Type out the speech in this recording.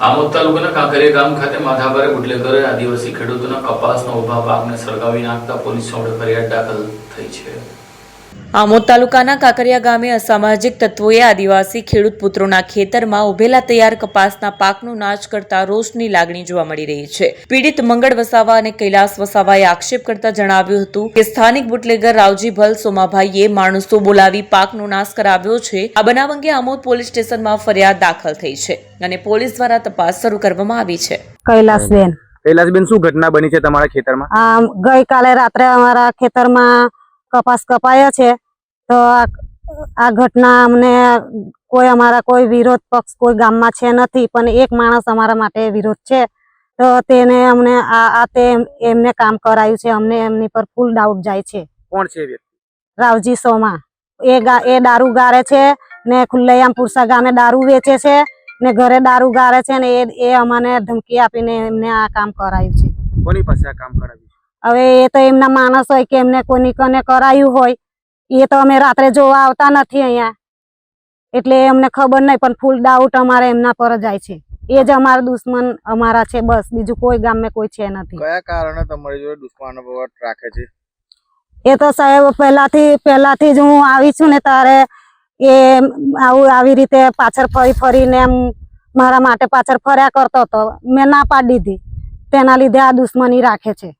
આમોદ તાલુકાના કાંકરિયા ગામ ખાતે માથાભારે બુટલેગરે આદિવાસી ખેડૂતોના કપાસનો ઊભા પાકને સળગાવી નાખતા પોલીસ સામે ફરિયાદ દાખલ થઈ છે. આમોદ તાલુકાના કાકરિયા ગામે અસામાજિક તત્વોએ આદિવાસી ખેડૂત પુત્રોના ખેતરમાં ઉભેલા તૈયાર કપાસના પાકનો નાશ કરતા રોષની લાગણી જોવા મળી રહી છે. પીડિત મંગળ વસાવા અને કૈલાસ વસાવાએ આક્ષેપ કરતા જણાવ્યું હતું કે સ્થાનિક બુટલેગર રાવજી ભલ સોમાભાઈએ માણસો બોલાવી પાકનો નાશ કરાવ્યો છે. આ બનાવ અંગે આમોદ પોલીસ સ્ટેશનમાં ફરિયાદ દાખલ થઈ છે અને પોલીસ દ્વારા તપાસ શરૂ કરવામાં આવી છે. કૈલાસબેન. કૈલાસબેન શું ઘટના બની છે તમારા ખેતરમાં? ગઈકાલે રાત્રે અમારા ખેતરમાં કપાસ કપાયો છે તો આ ઘટના અમને કોઈ અમારા કોઈ વિરોધ પક્ષ કોઈ ગામમાં છે નથી પણ એક માણસ અમારા માટે વિરોધ છે. તો તેને અમને આ આ તે એમને કામ કરાયું છે અમને એમની પર ફૂલ ડાઉટ જાય છે. કોણ છે વ્યક્તિ? રાવજી સોમા. એ એ દારૂ ગારે છે ને ખુલ્લૈયામ પુરસા ગામે દારૂ વેચે છે ને ઘરે દારૂ ગારે છે ને એ એ અમને ધમકી આપીને એમને આ કામ કરાયું છે. કોની પાસે આ કામ કરાવ્યું? હવે એ તો એમના માણસ હોય કે એમને કોની કને કરાયું હોય એ તો અમે રાત્રે જોવા આવતા નથી અહીંયા. એટલે અમને ખબર નહીં પણ ફૂલ ડાઉટ અમારે એમના પર જાય છે. એ જ અમારા દુશ્મન અમારા છે બસ. બીજું કોઈ ગામમાં કોઈ છે નથી. કયા કારણે તમારી જોડે દુશ્મનો રાખે છે? એ તો સાહેબ પહેલાથી પહેલાથી જ હું આવી છું ને તારે એ આવું આવી રીતે પાછળ ફરી ફરીને એમ મારા માટે પાછળ ફર્યા કરતો હતો મેં ના પાડી દીધી. તેના લીધે આ દુશ્મની રાખે છે.